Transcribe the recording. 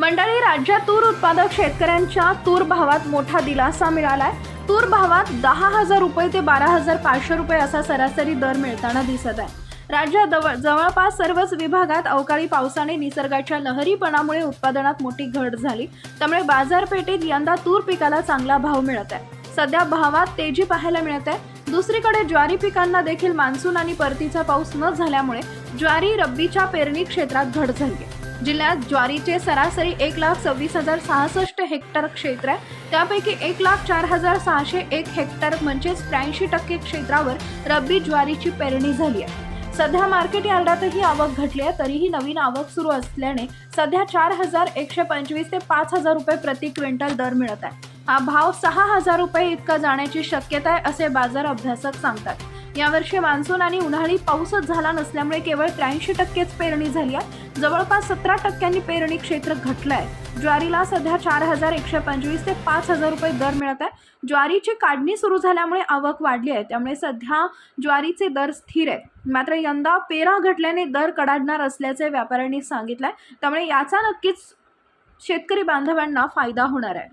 मंडळी राज्यात तूर उत्पादक शेतकऱ्यांच्या तूर भावात मोठा दिलासा मिळालाय. तूर भावात दहा हजार रुपये ते बारा हजार पाचशे रुपये असा सरासरी दर मिळताना दिसत आहे. राज्यात जवळ जवळपास सर्वच विभागात अवकाळी पावसाने निसर्गाच्या लहरीपणामुळे उत्पादनात मोठी घट झाली. त्यामुळे बाजारपेठेत यंदा तूर पिकाला चांगला भाव मिळत आहे. सध्या भावात तेजी पाहायला मिळत आहे. दुसरीकडे ज्वारी पिकांना देखील मान्सून आणि परतीचा पाऊस न झाल्यामुळे ज्वारी रब्बीच्या पेरणी क्षेत्रात घट झाली आहे. जिल्ह्यात ज्वारीचे सरासरी एक लाख सव्वीस हजार सहासष्ट हेक्टर क्षेत्र आहे. त्यापैकी एक लाख चार हजार सहाशे एक हेक्टर म्हणजेच त्र्याऐंशी टक्के क्षेत्रावर रब्बी ज्वारीची पेरणी झाली आहे. सध्या मार्केट यार्डातही आवक घटली आहे तरीही नवीन आवक सुरू असल्याने सध्या चार हजार एकशे पंचवीस ते पाच हजार रुपये प्रति क्विंटल दर मिळत आहे. हा भाव सहा हजार रुपये इतका जाण्याची शक्यता आहे असे बाजार अभ्यासक सांगतात. यावर्षी मान्सून आणि उन्हाळी पाऊसच झाला नसल्यामुळे केवळ त्र्याऐंशी टक्केच पेरणी झाली आहे. जवळपास सतरा टक्क्यांनी पेरणी क्षेत्र घटलं आहे ज्वारीला सध्या चार हजार एकशे पंचवीस ते पाच हजार रुपये दर मिळत आहे. ज्वारीची काढणी सुरू झाल्यामुळे आवक वाढली आहे. त्यामुळे सध्या ज्वारीचे दर स्थिर आहेत. मात्र यंदा पेरा घटल्याने दर कडाडणार असल्याचे व्यापाऱ्यांनी सांगितलं आहे त्यामुळे याचा नक्कीच शेतकरी बांधवांना फायदा होणार आहे.